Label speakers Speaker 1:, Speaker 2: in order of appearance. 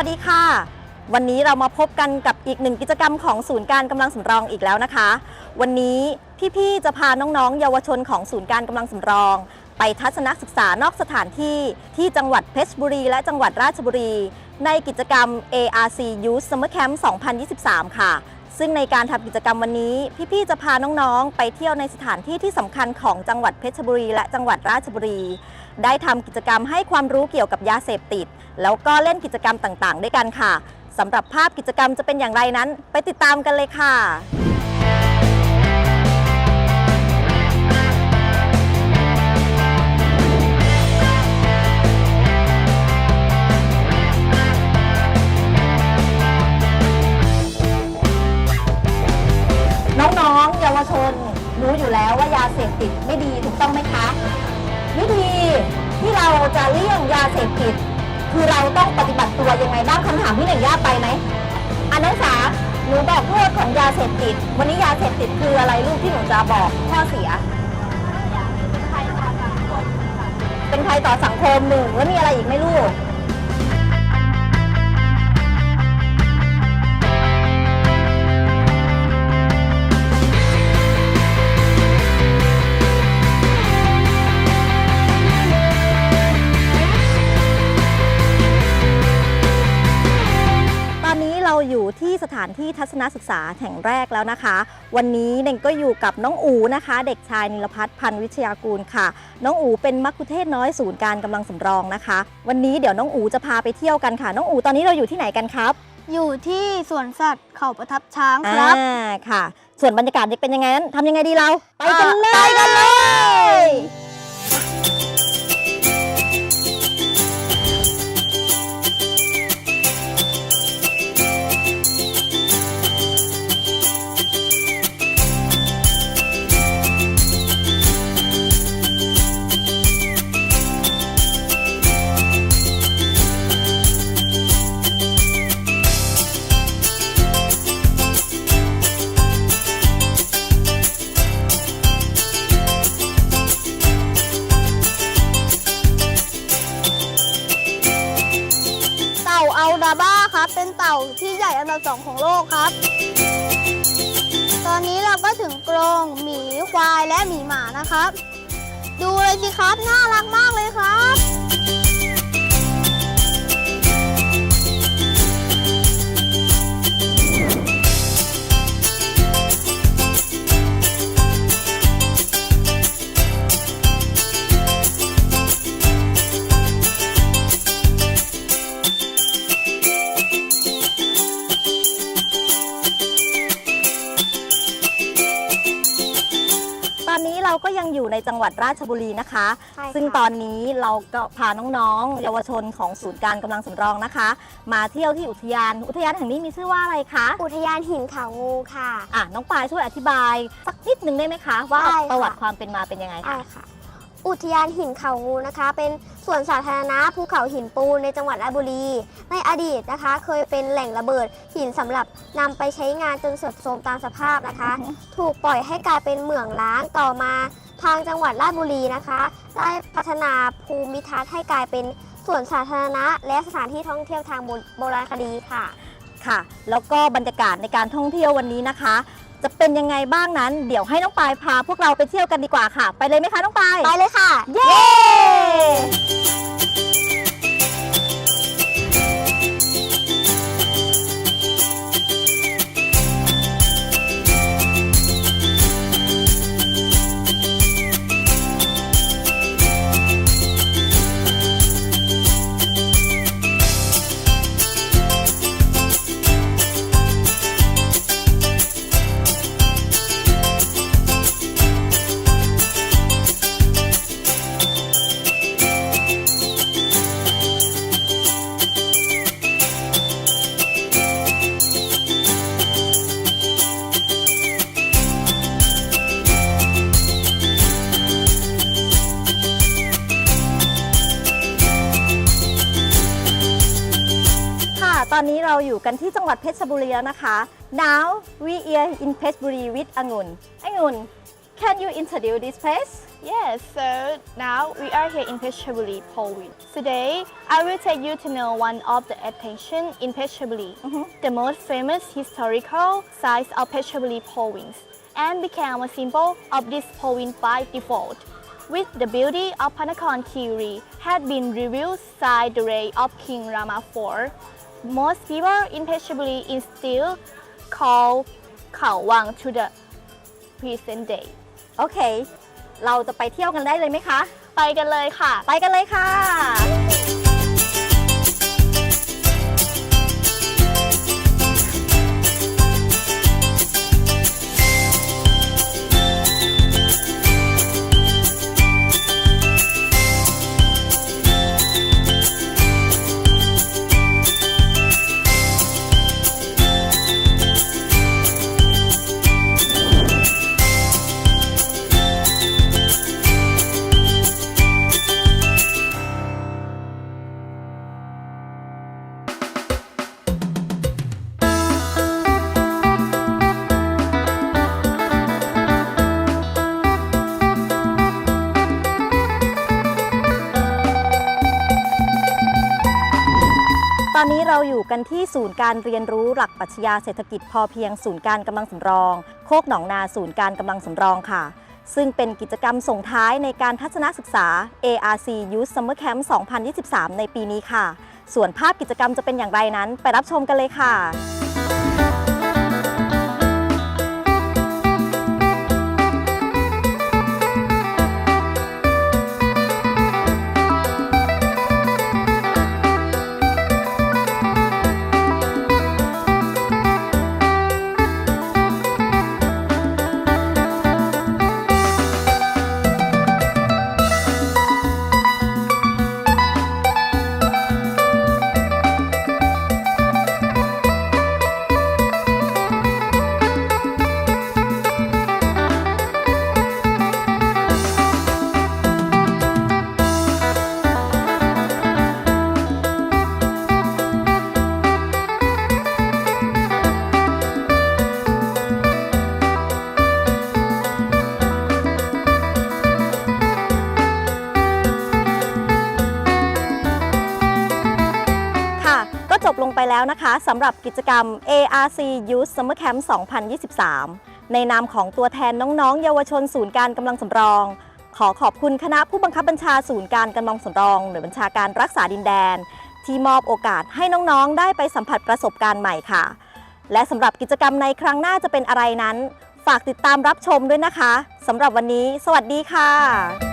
Speaker 1: วัสดีค่ะ วันนี้เรามาพบกันกับอีกหนึ่งกิจกรรมของศูนย์การกำลังสำรองอีกแล้วนะคะ วันนี้พี่ๆจะพาน้องๆ เยาวชนของศูนย์การกำลังสำรอง ไปทัศนศึกษานอกสถานที่ที่จังหวัดเพชรบุรี และจังหวัดราชบุรี ในกิจกรรม ARC Youth Summer Camp 2023 ค่ะ ซึ่งในการทำกิจกรรมวันนี้ พี่ๆจะพาน้องๆ ไปเที่ยวในสถานที่ที่สำคัญของจังหวัดเพชรบุรี และจังหวัดราชบุรี ได้ทำกิจกรรมให้ความรู้เกี่ยวกับยาเสพติด แล้วก็เล่นกิจกรรมต่างๆ ด้วยกันค่ะสำหรับภาพกิจกรรมจะเป็นอย่างไรนั้น ไปติดตามกันเลยค่ะน้องๆ เยาวชนรู้อยู่แล้วว่ายาเสพติดไม่ดีถูกต้องไหมคะ วิธีที่เราจะเลี่ยงยาเสพติด คือเราต้องปฏิบัติตัวยังไงบ้างคำถามที่หนึ่งยากไปไหมอันนักศึกษาหนูบอกโทษของยาเสพติด วันนี้ยาเสพติดคืออะไรลูกที่หนูจะบอกข้อเสีย เป็นภัยต่อสังคมหนึ่งแล้วมีอะไรอีกไหมลูก ที่ทัศนศึกษาแห่งแรกแล้วนะคะ วันนี้เน่งก็อยู่กับน้องอูนะคะ เด็กชายนิลพัฒน์พันธ์วิชยากูลค่ะ น้องอูเป็นมัคคุเทศก์น้อยศูนย์การกำลังสำรองนะคะ วันนี้เดี๋ยวน้องอูจะพาไปเที่ยวกันค่ะ น้องอูตอนนี้เราอยู่ที่ไหนกันครับ
Speaker 2: อยู่ที่สวนสัตว์เขาประทับช้างครับ
Speaker 1: อ่าค่ะ ส่วนบรรยากาศจะเป็นยังไงนั้นทำยังไงดีเรา ไปกันเลย
Speaker 2: ไปกันเลย เป็นเต่าที่ใหญ่อันดับสองของโลกครับ ตอนนี้เราก็ถึงกรงหมีควายและหมีหมานะครับ ดูเลยสิครับ น่ารักมากเลยครับ
Speaker 1: จังหวัดราชบุรีนะคะ
Speaker 2: ใช่ค่ะ
Speaker 1: ซึ่งตอนนี้เราก็พาน้องๆ เยาวชนของศูนย์การกำลังสำรองนะคะ มาเที่ยวที่อุทยาน อุทยานแห่งนี้มีชื่อว่าอะไรคะ
Speaker 2: อุทยานหินเขางูค่ะ
Speaker 1: อะน้องปายช่วยอธิบายสักนิดนึงได้ไหมคะ ว่า
Speaker 2: ได้ค่ะ
Speaker 1: ประวัติความเป็นมาเป็นยังไง
Speaker 2: อ่า
Speaker 1: คะ
Speaker 2: ค่ะ อุทยานหินเขางูนะคะ เป็นส่วนสาธารณะภูเขาหินปูนในจังหวัดราชบุรี ในอดีตนะคะ เคยเป็นแหล่งระเบิดหินสำหรับนำไปใช้งานจนเสื่อมโทรมตามสภาพนะคะ ถูกปล่อยให้กลายเป็นเหมืองร้างต่อมาทางจังหวัดราชบุรีนะคะ ได้พัฒนาภูมิทัศน์ให้กลายเป็นส่วนสาธารณะ และสถานที่ท่องเที่ยวทางโบราณคดีค่ะ
Speaker 1: ค่ะ แล้วก็บรรยากาศในการท่องเที่ยววันนี้นะคะ จะเป็นยังไงบ้างนั้น เดี๋ยวให้น้องปายพาพวกเราไปเที่ยวกันดีกว่าค่ะ ไปเลยไหมคะน้องปาย
Speaker 2: ไปเลยค่ะ
Speaker 1: เย้ อนนี้เราอยู่กันที่จังหวัดเพชรบุรีแล้วนะคะ Now we are in เพชรบุรี with องุ่นองุ่น can you introduce this place
Speaker 3: Yes, so now we are here in Peshawari, Poland. Today, I will take you to know one of the attraction in Peshawari, the most famous historical site of Peshawari province, and became a symbol of this province by default. With the beauty of Panakon Kiri had been revealed since the reign of King Rama IV. Most people in Peshawari is still call Khao Wang to the present day.
Speaker 1: โอเค เราจะไปเที่ยวกันได้เลยไหมคะ
Speaker 3: ไปกันเลยค่ะ
Speaker 1: ไปกันเลยค่ะ กันที่ศูนย์การเรียนรู้หลักปรัชญาเศรษฐกิจพอเพียงศูนย์การกำลังสำรอง โคกหนองนาศูนย์การกำลังสำรองค่ะ ซึ่งเป็นกิจกรรมส่งท้ายในการทัศนศึกษา ARC Youth Summer Camp 2023 ในปีนี้ค่ะ ส่วนภาพกิจกรรมจะเป็นอย่างไรนั้น ไปรับชมกันเลยค่ะค่ะ แล้วนะคะสำหรับกิจกรรม ARC Youth Summer Camp 2023 ในนามของตัวแทนน้องๆ เยาวชนศูนย์การกำลังสำรอง ขอขอบคุณคณะผู้บังคับบัญชาศูนย์การกำลังสำรอง หรือบัญชาการรักษาดินแดน ที่มอบโอกาสให้น้องๆ ได้ไปสัมผัสประสบการณ์ใหม่ค่ะ และสำหรับกิจกรรมในครั้งหน้าจะเป็นอะไรนั้น ฝากติดตามรับชมด้วยนะคะสำหรับวันนี้ สวัสดีค่ะ